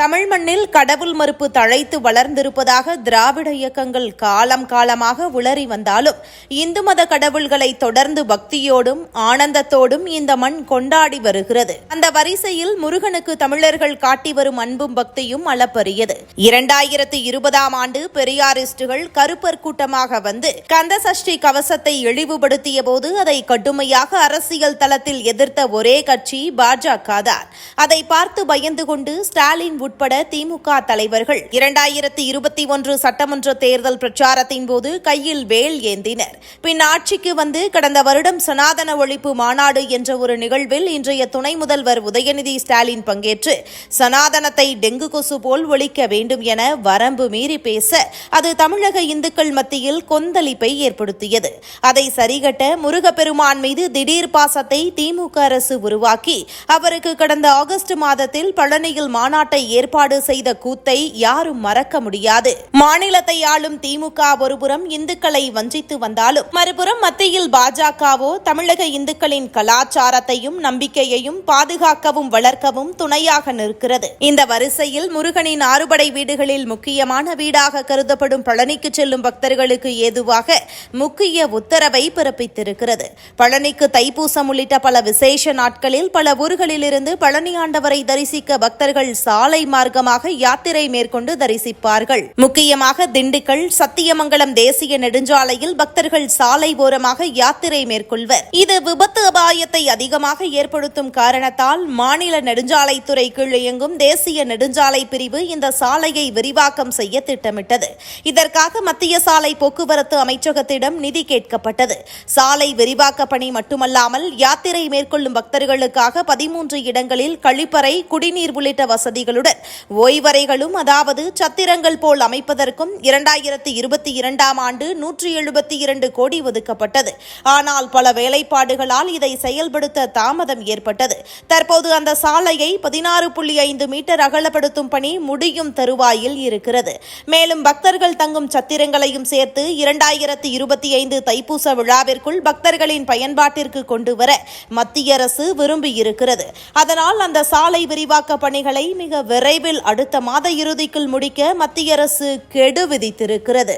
தமிழ் மண்ணில் கடவுள் மறுப்பு தழைத்து வளர்ந்திருப்பதாக திராவிட இயக்கங்கள் காலம் காலமாக உளறி வந்தாலும் இந்து மத கடவுள்களை தொடர்ந்து பக்தியோடும் ஆனந்தத்தோடும் இந்த மண் கொண்டாடி வருகிறது. அந்த வரிசையில் முருகனுக்கு தமிழர்கள் காட்டி வரும் அன்பும் பக்தியும் அளப்பரியது. இரண்டாயிரத்து இருபதாம் ஆண்டு பெரியாரிஸ்டுகள் கருப்பர் கூட்டமாக வந்து கந்த சஷ்டி கவசத்தை இழிவுபடுத்திய போது அதை கடுமையாக அரசியல் தளத்தில் எதிர்த்த ஒரே கட்சி பாஜக தான் அதை பார்த்து பயந்து கொண்டு ஸ்டாலின் உட்பட திமுக தலைவர்கள் இரண்டாயிரத்தி இருபத்தி ஒன்று சட்டமன்ற தேர்தல் பிரச்சாரத்தின் போது கையில் வேல் ஏந்தினர். பின் ஆட்சிக்கு வந்து கடந்த வருடம் சனாதன ஒழிப்பு மாநாடு என்ற ஒரு நிகழ்வில் இன்றைய துணை முதல்வர் உதயநிதி ஸ்டாலின் பங்கேற்று சனாதனத்தை டெங்கு கொசு போல் ஒழிக்க வேண்டும் என வரம்பு மீறி பேச அது தமிழக இந்துக்கள் மத்தியில் கொந்தளிப்பை ஏற்படுத்தியது. அதை சரிகட்ட முருகப்பெருமான் மீது திடீர் பாசத்தை திமுக அரசு உருவாக்கி அவருக்கு கடந்த ஆகஸ்ட் மாதத்தில் பழனியில் மாநாட்டை ஏற்பாடு செய்த கூத்தை யாரும் மறக்க முடியாது. மாநிலத்தை ஆளும் திமுக ஒருபுறம் இந்துக்களை வஞ்சித்து வந்தாலும் மறுபுறம் மத்தியில் பாஜகவோ தமிழக இந்துக்களின் கலாச்சாரத்தையும் நம்பிக்கையையும் பாதுகாக்கவும் வளர்க்கவும் துணையாக நிற்கிறது. இந்த வரிசையில் முருகனின் ஆறுபடை வீடுகளில் முக்கியமான வீடாக கருதப்படும் பழனிக்கு செல்லும் பக்தர்களுக்கு ஏதுவாக முக்கிய உத்தரவை பிறப்பித்திருக்கிறது. பழனிக்கு தைப்பூசம் உள்ளிட்ட பல விசேஷ நாட்களில் பல ஊர்களிலிருந்து பழனி ஆண்டவரை தரிசிக்க பக்தர்கள் சாலை மார்க்கமாக யாத்திரை மேற்கொண்டு தரிசிப்பார்கள். முக்கியமாக திண்டுக்கல் சத்தியமங்கலம் தேசிய நெடுஞ்சாலையில் பக்தர்கள் சாலை ஓரமாக யாத்திரை மேற்கொள்வர். இது விபத்து அபாயத்தை அதிகமாக ஏற்படுத்தும் காரணத்தால் மாநில நெடுஞ்சாலைத்துறை கீழ் இயங்கும் தேசிய நெடுஞ்சாலை பிரிவு இந்த சாலையை விரிவாக்கம் செய்ய திட்டமிட்டது. இதற்காக மத்திய சாலை போக்குவரத்து அமைச்சகத்திடம் நிதி கேட்கப்பட்டது. சாலை விரிவாக்க பணி மட்டுமல்லாமல் யாத்திரை மேற்கொள்ளும் பக்தர்களுக்காக பதிமூன்று இடங்களில் கழிப்பறை குடிநீர் உள்ளிட்ட வசதிகளுடன் ஓய்வறைகளும் அதாவது சத்திரங்கள் போல் அமைப்பதற்கும் இரண்டாயிரத்தி இருபத்தி இரண்டாம் ஆண்டு நூற்றி எழுபத்தி இரண்டு கோடி ஒதுக்கப்பட்டது. ஆனால் பல வேலைப்பாடுகளால் இதை செயல்படுத்த தாமதம் ஏற்பட்டது. தற்போது அந்த சாலையை பதினாறு புள்ளி ஐந்து மீட்டர் அகலப்படுத்தும் பணி முடியும் தருவாயில் இருக்கிறது. மேலும் பக்தர்கள் தங்கும் சத்திரங்களையும் சேர்த்து இரண்டாயிரத்தி இருபத்தி ஐந்து தைப்பூச விழாவிற்குள் பக்தர்களின் பயன்பாட்டிற்கு கொண்டு வர மத்திய அரசு விரும்பியிருக்கிறது. அதனால் அந்த சாலை விரிவாக்க பணிகளை மிக விரைவில் அடுத்த மாத இறுதிக்குள் முடிக்க மத்திய அரசு கெடு விதித்திருக்கிறது.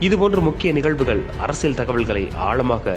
இதுபோன்ற முக்கிய நிகழ்வுகள் அரசியல் தகவல்களை ஆழமாக